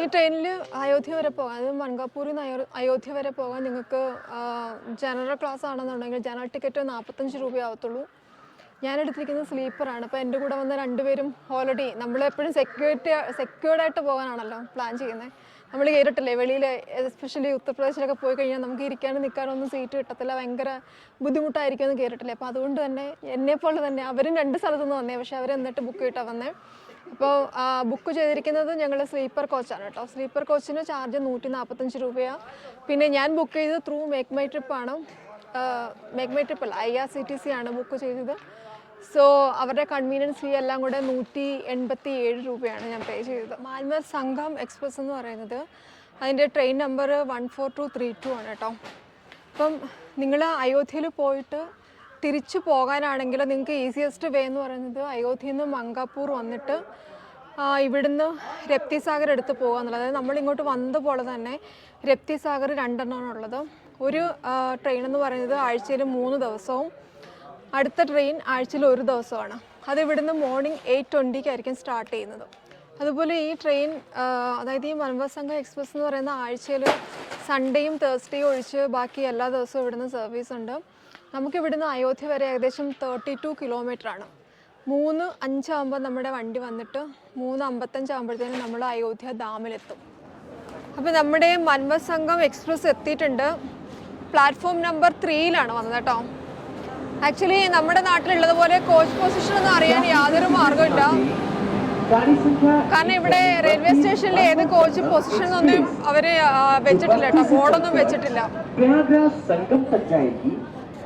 ഈ ട്രെയിനിൽ അയോധ്യ വരെ പോകാൻ അതായത് മൺകാപ്പൂരിൽ നിന്ന് അയോ അയോധ്യ വരെ പോകാൻ നിങ്ങൾക്ക് ജനറൽ ക്ലാസ് ആണെന്നുണ്ടെങ്കിൽ ജനറൽ ടിക്കറ്റ് നാൽപ്പത്തഞ്ച് രൂപയാവത്തുള്ളൂ. ഞാൻ എടുത്തിരിക്കുന്നത് സ്ലീപ്പറാണ് അപ്പോൾ എന്റെ കൂടെ വന്ന രണ്ടുപേരും ഓൾറെഡി നമ്മൾ എപ്പോഴും സെക്യൂരിറ്റി സെക്യൂർഡായിട്ട് പോകാനാണല്ലോ പ്ലാൻ ചെയ്യുന്നത് നമ്മൾ കയറിട്ടില്ലേ വെളിയിൽ എസ്പെഷ്യലി ഉത്തർപ്രദേശിലൊക്കെ പോയി കഴിഞ്ഞാൽ നമുക്ക് ഇരിക്കാനും നിൽക്കാനും ഒന്നും സീറ്റ് കിട്ടത്തില്ല. ഭയങ്കര ബുദ്ധിമുട്ടായിരിക്കും എന്ന് കയറിട്ടില്ലേ അപ്പോൾ അതുകൊണ്ട് തന്നെ എന്നെപ്പോലെ തന്നെ അവരും രണ്ട് സ്ഥലത്തുനിന്ന് വന്നേ. പക്ഷേ അവരെന്നിട്ട് ബുക്ക് ചെയ്തിട്ടാണ് വന്നേ. അപ്പോൾ ബുക്ക് ചെയ്തിരിക്കുന്നത് ഞങ്ങളുടെ സ്ലീപ്പർ കോച്ചാണ് കേട്ടോ. സ്ലീപ്പർ കോച്ചിന് ചാർജ് നൂറ്റി നാൽപ്പത്തഞ്ച് രൂപയാണ് പിന്നെ ഞാൻ ബുക്ക് ചെയ്തത് ത്രൂ മേക്ക് മൈ ട്രിപ്പാണ് മേക്ക് മൈ ട്രിപ്പ് അല്ല I R C T C ആണ് ബുക്ക് ചെയ്തത്. സോ അവരുടെ കൺവീനിയൻസ് ഫീ എല്ലാം കൂടെ നൂറ്റി എൺപത്തി ഏഴ് രൂപയാണ് ഞാൻ പേ ചെയ്തത്. മാൽമർ സംഘം എക്സ്പ്രസ് എന്ന് പറയുന്നത് അതിന്റെ train number one four two three two ആണ് കേട്ടോ. അപ്പം നിങ്ങൾ അയോധ്യയിൽ പോയിട്ട് തിരിച്ചു പോകാനാണെങ്കിൽ നിങ്ങൾക്ക് ഈസിയസ്റ്റ് വേ എന്ന് പറയുന്നത് അയോധ്യയിൽ നിന്ന് മങ്കാപ്പൂർ വന്നിട്ട് ഇവിടുന്ന് രപ്തിസാഗർ എടുത്ത് പോകുക എന്നുള്ളത് അതായത് നമ്മളിങ്ങോട്ട് വന്ന പോലെ തന്നെ രപ്തിസാഗർ സാഗർ രണ്ടെണ്ണമാണ് ഉള്ളത്. ഒരു ട്രെയിൻ എന്ന് പറയുന്നത് ആഴ്ചയിൽ മൂന്ന് ദിവസവും അടുത്ത ട്രെയിൻ ആഴ്ചയിൽ ഒരു ദിവസമാണ് അത് ഇവിടുന്ന് മോർണിംഗ് എയ്റ്റ് ട്വന്റിക്കായിരിക്കും സ്റ്റാർട്ട് ചെയ്യുന്നത്. അതുപോലെ ഈ ട്രെയിൻ അതായത് ഈ സംഘം എക്സ്പ്രസ് എന്ന് പറയുന്ന ആഴ്ചയിൽ സൺഡേയും തേഴ്സ്ഡേയും ഒഴിച്ച് ബാക്കി എല്ലാ ദിവസവും ഇവിടുന്ന് സർവീസ് ഉണ്ട്. നമുക്ക് ഇവിടുന്ന് അയോധ്യ വരെ ഏകദേശം തേർട്ടി ടു കിലോമീറ്റർ ആണ്. മൂന്ന് അഞ്ചാകുമ്പോൾ നമ്മുടെ വണ്ടി വന്നിട്ട് മൂന്ന് അമ്പത്തഞ്ചാകുമ്പോഴത്തേനും നമ്മൾ അയോധ്യ ഡാമിലെത്തും അപ്പോൾ നമ്മുടെ മൻവത് എക്സ്പ്രസ് എത്തിയിട്ടുണ്ട്. പ്ലാറ്റ്ഫോം നമ്പർ ത്രീയിലാണ് വന്നത് കേട്ടോ. ആക്ച്വലി നമ്മുടെ നാട്ടിലുള്ളതുപോലെ കോച്ച് പൊസിഷൻ ഒന്നും അറിയാൻ യാതൊരു മാർഗമില്ല. കാരണം ഇവിടെ റെയിൽവേ സ്റ്റേഷനിൽ ഏത് കോച്ച് പൊസിഷൻ ഒന്നും അവർ വെച്ചിട്ടില്ല കേട്ടോ. ബോർഡൊന്നും വെച്ചിട്ടില്ല.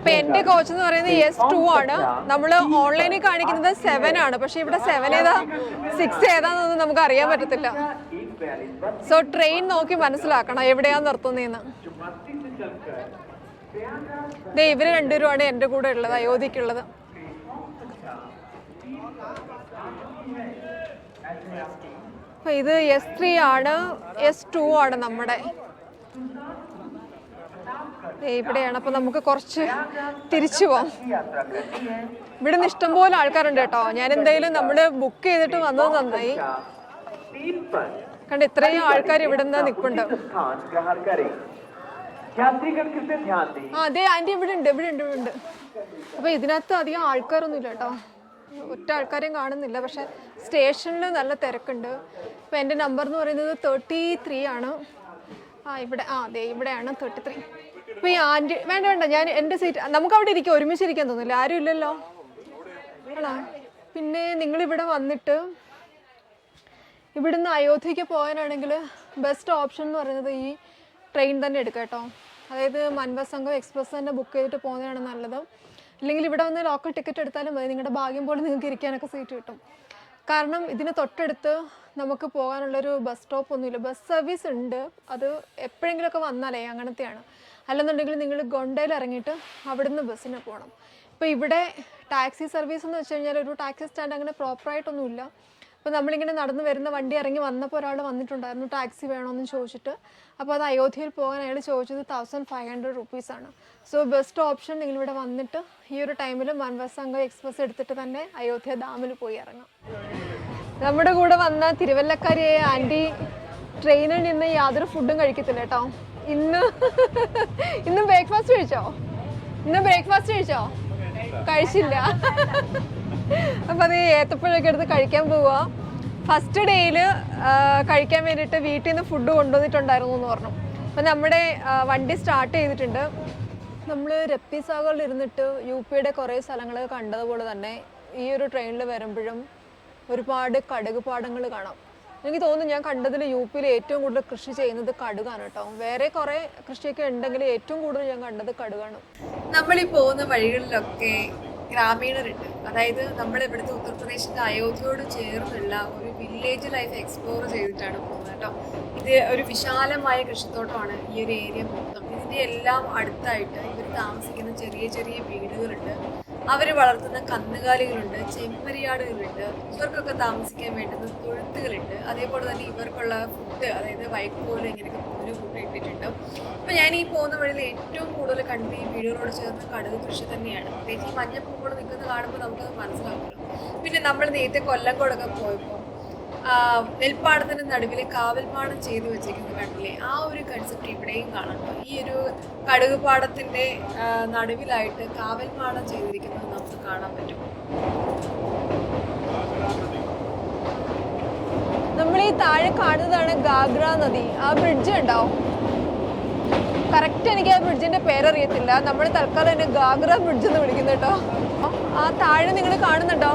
അപ്പൊ എന്റെ കോച്ച് എന്ന് പറയുന്നത് എസ് ടു ആണ്. നമ്മൾ ഓൺലൈനിൽ കാണിക്കുന്നത് സെവൻ ആണ്. പക്ഷെ ഇവിടെ സെവൻ ഏതാ? സിക്സ് ഏതാന്നൊന്നും നമുക്ക് അറിയാൻ പറ്റത്തില്ല. സോ ട്രെയിൻ നോക്കി മനസ്സിലാക്കണം എവിടെയാ നിർത്തുന്നതെന്ന് ദേ ഇവർ രണ്ടുപേരുമാണ് എന്റെ കൂടെ ഉള്ളത് അയോധ്യക്കുള്ളത് ഇത് എസ് ത്രീ ആണ് എസ് ടു ആണ് നമ്മുടെ. ഇവിടെയാണ്. അപ്പൊ നമുക്ക് കുറച്ച് തിരിച്ചു പോവാം. ഇവിടെ നിന്ന് ഇഷ്ടംപോലെ ആൾക്കാരുണ്ട് കേട്ടോ. ഞാൻ എന്തായാലും നമ്മൾ ബുക്ക് ചെയ്തിട്ട് വന്നത് നന്നായി. കണ്ട് ഇത്രയും ആൾക്കാർ ഇവിടെ നിന്ന് നിൽപ്പുണ്ട് അതെ ആന്റി ഇവിടെ ഉണ്ട് ഇവിടെ ഉണ്ട് ഇവിടെ ഉണ്ട് അപ്പൊ ഇതിനകത്ത് അധികം ആൾക്കാരൊന്നും ഇല്ല കേട്ടോ. ഒറ്റ ആൾക്കാരെയും കാണുന്നില്ല. പക്ഷെ സ്റ്റേഷനിൽ നല്ല തിരക്കുണ്ട്. ഇപ്പം എന്റെ നമ്പർ എന്ന് പറയുന്നത് തേർട്ടി ത്രീ ആണ്. ആ ഇവിടെ ആ അതെ ഇവിടെയാണ് തേർട്ടി ത്രീ അപ്പൊ ഈ ആന്റി വേണ്ട വേണ്ട ഞാൻ എന്റെ സീറ്റ് നമുക്ക് അവിടെ ഇരിക്കും ഒരുമിച്ച് ഇരിക്കാൻ തോന്നില്ല ആരും ഇല്ലല്ലോ. ആണോ പിന്നെ നിങ്ങൾ ഇവിടെ വന്നിട്ട് ഇവിടുന്ന് അയോധ്യയ്ക്ക് പോകാനാണെങ്കിൽ ബെസ്റ്റ് ഓപ്ഷൻ എന്ന് പറയുന്നത് ഈ ട്രെയിൻ തന്നെ എടുക്കുക കേട്ടോ. അതായത് മൻവസംഗം എക്സ്പ്രസ് തന്നെ ബുക്ക് ചെയ്തിട്ട് പോകുന്നതാണ് നല്ലത്. അല്ലെങ്കിൽ ഇവിടെ വന്ന് ലോക്കൽ ടിക്കറ്റ് എടുത്താലും മതി നിങ്ങളുടെ ഭാഗ്യം പോലെ നിങ്ങൾക്ക് ഇരിക്കാനൊക്കെ സീറ്റ് കിട്ടും. കാരണം ഇതിന് തൊട്ടടുത്ത് നമുക്ക് പോകാനുള്ളൊരു ബസ് സ്റ്റോപ്പ് ഒന്നുമില്ല. ബസ് സർവീസ് ഉണ്ട്. അത് എപ്പോഴെങ്കിലുമൊക്കെ വന്നാലേ അങ്ങനത്തെയാണ്. അല്ലെന്നുണ്ടെങ്കിൽ നിങ്ങൾ ഗൊണ്ടയിൽ ഇറങ്ങിയിട്ട് അവിടുന്ന് ബസ്സിന് പോകണം ഇപ്പോൾ ഇവിടെ ടാക്സി സർവീസ് എന്ന് വെച്ച് കഴിഞ്ഞാൽ ഒരു ടാക്സി സ്റ്റാൻഡ് അങ്ങനെ പ്രോപ്പറായിട്ടൊന്നുമില്ല അപ്പോൾ നമ്മളിങ്ങനെ നടന്ന് വരുന്ന വണ്ടി ഇറങ്ങി വന്നപ്പോൾ ഒരാൾ വന്നിട്ടുണ്ടായിരുന്നു. ടാക്സി വേണമെന്ന് ചോദിച്ചിട്ട്. അപ്പോൾ അത് അയോധ്യയിൽ പോകാൻ അയാൾ ചോദിച്ചത് തൗസൻഡ് ഫൈവ് ഹൺഡ്രഡ് റുപ്പീസാണ് സോ ബെസ്റ്റ് ഓപ്ഷൻ നിങ്ങളിവിടെ വന്നിട്ട് ഈ ഒരു ടൈമിൽ മൻവസംഗ എക്സ്പ്രസ് എടുത്തിട്ട് തന്നെ അയോധ്യ ഡാമിൽ പോയി ഇറങ്ങാം. നമ്മുടെ കൂടെ വന്ന തിരുവല്ലക്കാരിയായ ആന്റി ട്രെയിനിൽ നിന്ന് യാതൊരു ഫുഡും കഴിക്കത്തില്ല കേട്ടോ. ഇന്ന് ഇന്ന് ബ്രേക്ക്ഫാസ്റ്റ് കഴിച്ചോ? ഇന്ന് ബ്രേക്ക്ഫാസ്റ്റ് കഴിച്ചോ? കഴിച്ചില്ല. അപ്പം അത് ഏത്തപ്പഴമൊക്കെ എടുത്ത് കഴിക്കാൻ പോവാ. ഫസ്റ്റ് ഡേയിൽ കഴിക്കാൻ വേണ്ടിയിട്ട് വീട്ടിൽ നിന്ന് ഫുഡ് കൊണ്ടുവന്നിട്ടുണ്ടായിരുന്നു എന്ന് പറഞ്ഞു. അപ്പം നമ്മുടെ വണ്ടി സ്റ്റാർട്ട് ചെയ്തിട്ടുണ്ട്. നമ്മൾ രപ്പി ഇരുന്നിട്ട് യു പിയുടെ കുറേ സ്ഥലങ്ങൾ കണ്ടതുപോലെ തന്നെ ഈ ഒരു ട്രെയിനിൽ വരുമ്പോഴും ഒരുപാട് കടുക് പാടങ്ങൾ കാണാം. എനിക്ക് തോന്നുന്നു ഞാൻ കണ്ടതിൽ യു പിയിൽ ഏറ്റവും കൂടുതൽ കൃഷി ചെയ്യുന്നത് കടുകാണ് കേട്ടോ. വേറെ കുറേ കൃഷിയൊക്കെ ഉണ്ടെങ്കിൽ ഏറ്റവും കൂടുതൽ ഞാൻ കണ്ടത് കടുകാണ്. നമ്മൾ ഈ പോകുന്ന വഴികളിലൊക്കെ ഗ്രാമീണരുണ്ട്. അതായത് നമ്മൾ ഇവിടുത്തെ ഉത്തർപ്രദേശിന്റെ അയോധ്യയോട് ചേർന്നുള്ള ഒരു വില്ലേജ് ലൈഫ് എക്സ്പ്ലോർ ചെയ്തിട്ടാണ് പോകുന്നത് കേട്ടോ. ഇത് ഒരു വിശാലമായ കൃഷിത്തോട്ടമാണ് ഈ ഒരു ഏരിയ മൊത്തം. ഇതിന്റെ എല്ലാം അടുത്തായിട്ട് ഇവർ താമസിക്കുന്ന ചെറിയ ചെറിയ വീടുകളുണ്ട്. അവർ വളർത്തുന്ന കന്നുകാലികളുണ്ട് ചെമ്പരിയാടുകളുണ്ട് ഇവർക്കൊക്കെ താമസിക്കാൻ വേണ്ടുന്ന തൊഴുത്തുകളുണ്ട് അതേപോലെ തന്നെ ഇവർക്കുള്ള ഫുഡ് അതായത് വൈക്കോൽ ഇങ്ങനെയൊക്കെ പുല്ല് ഫുഡ് ഇട്ടിട്ടുണ്ട് അപ്പം ഞാൻ ഈ പോകുന്ന വഴിയിൽ ഏറ്റവും കൂടുതൽ കണ്ടത് ഈ വീടുകളോട് ചേർന്ന് കടുക് കൃഷി തന്നെയാണ്. പ്രത്യേകിച്ച് ഈ മഞ്ഞപ്പൂക്കൾ നിൽക്കുന്നത് കാണുമ്പോൾ നമുക്കത് മനസ്സിലാക്കണം പിന്നെ നമ്മൾ നേരത്തെ കൊല്ലംകോടൊക്കെ പോയപ്പോൾ ആ, നെൽപ്പാടത്തിന് നടുവിൽ കാവൽപ്പാടം ചെയ്തു വെച്ചിരിക്കുന്ന കണ്ടില്ലേ? ആ ഒരു കൺസെപ്റ്റ് ഇവിടെയും കാണാം ഈ ഒരു കടുക് പാടത്തിന്റെ നടുവിലായിട്ട് കാവൽപ്പാടം ചെയ്തിരിക്കുന്നത് നമുക്ക് കാണാൻ പറ്റും. നമ്മൾ ഈ താഴെ കാണുന്നതാണ് ഗാഗ്ര നദി. ആ ബ്രിഡ്ജ് ഉണ്ടാവും കറക്റ്റ് എനിക്ക് ആ ബ്രിഡ്ജിന്റെ പേരറിയത്തില്ല. നമ്മൾ തൽക്കാലം എന്നെ ഗാഗ്ര ബ്രിഡ്ജ് എന്ന് വിളിക്കുന്നു കേട്ടോ. ആ താഴെ നിങ്ങൾ കാണുന്നുണ്ടോ?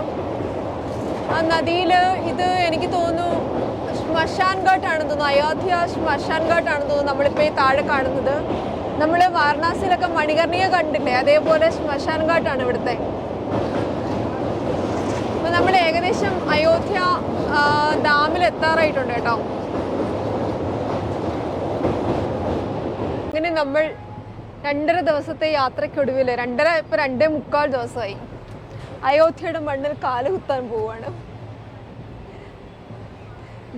നദിയിൽ ഇത് എനിക്ക് തോന്നുന്നു ശ്മശാൻ ഘാട്ട് ആണെന്ന് തോന്നുന്നു അയോധ്യ ശ്മശാൻ ഘാട്ട് ആണെന്ന് തോന്നുന്നു നമ്മളിപ്പോൾ ഈ താഴെ കാണുന്നത്. നമ്മൾ വാരണാസിയിലൊക്കെ മണികർണിയെ കണ്ടില്ലേ? അതേപോലെ ശ്മശാൻ ഘട്ടാണ് ഇവിടുത്തെ. അപ്പം നമ്മൾ ഏകദേശം അയോധ്യ ഡാമിൽ എത്താറായിട്ടുണ്ട് കേട്ടോ. അങ്ങനെ നമ്മൾ രണ്ടര ദിവസത്തെ യാത്രയ്ക്കൊടുവിൽ രണ്ടര ഇപ്പം രണ്ടേ മുക്കാൽ ദിവസമായി. അയോധ്യയുടെ മണ്ണിൽ കാലുകുത്താൻ പോവാണ്.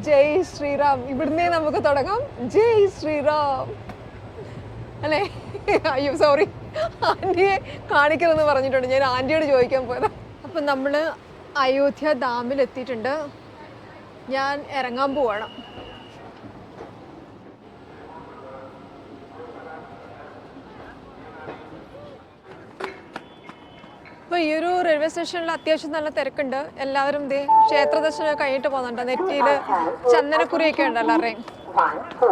ജയ് ശ്രീറാം. ഇവിടുന്നേ നമുക്ക് തുടങ്ങാം. ജയ് ശ്രീറാം. അല്ലേ? അയ്യോ സോറി ആന്റിയെ കാണിക്കരുതെന്ന് പറഞ്ഞിട്ടുണ്ട്. ഞാൻ ആന്റിയോട് ചോദിക്കാൻ പോയത്. അപ്പം നമ്മൾ അയോധ്യ ഡാമിൽ എത്തിയിട്ടുണ്ട് ഞാൻ ഇറങ്ങാൻ പോവാണ് ഇപ്പോൾ ഈ ഒരു റെയിൽവേ സ്റ്റേഷനിൽ അത്യാവശ്യം നല്ല തിരക്കുണ്ട്. എല്ലാവരും ദേ ക്ഷേത്ര ദർശനം കഴിഞ്ഞിട്ട് പോകുന്നുണ്ട്. നെറ്റിയിൽ ചന്ദനക്കുറി ഒക്കെ ഉണ്ടല്ലോ two.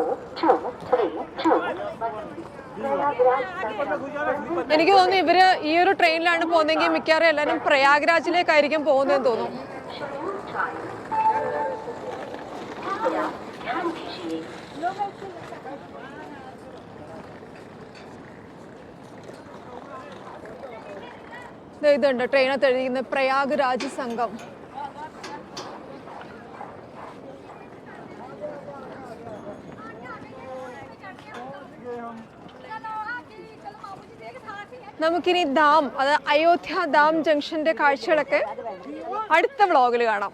എനിക്ക് തോന്നുന്നു ഇവർ ഈ ഒരു ട്രെയിനിലാണ് പോകുന്നതെങ്കിൽ മിക്കവാറും എല്ലാവരും പ്രയാഗ്രാജിലേക്കായിരിക്കും പോകുന്നതെന്ന് തോന്നുന്നു. ഇതുണ്ട്. ട്രെയിനകത്ത് എഴുതിയിരിക്കുന്നത് പ്രയാഗ്രാജ് സംഘം. നമുക്കിനി ദാം അത് അയോധ്യ ദാം ജംഗ്ഷന്റെ കാഴ്ചകളൊക്കെ അടുത്ത വ്ളോഗിൽ കാണാം.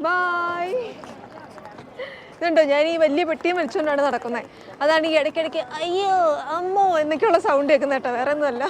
ബൈ ഇതുണ്ടോ? ഞാൻ ഈ വലിയ പെട്ടിയും വലിച്ചുകൊണ്ടാണ് നടക്കുന്നത്. അതാണ് ഈ ഇടയ്ക്കിടയ്ക്ക് അയ്യോ അമ്മോ എന്നൊക്കെയുള്ള സൗണ്ട് കേൾക്കുന്നത് കേട്ടോ. വേറെ ഒന്നുമല്ല.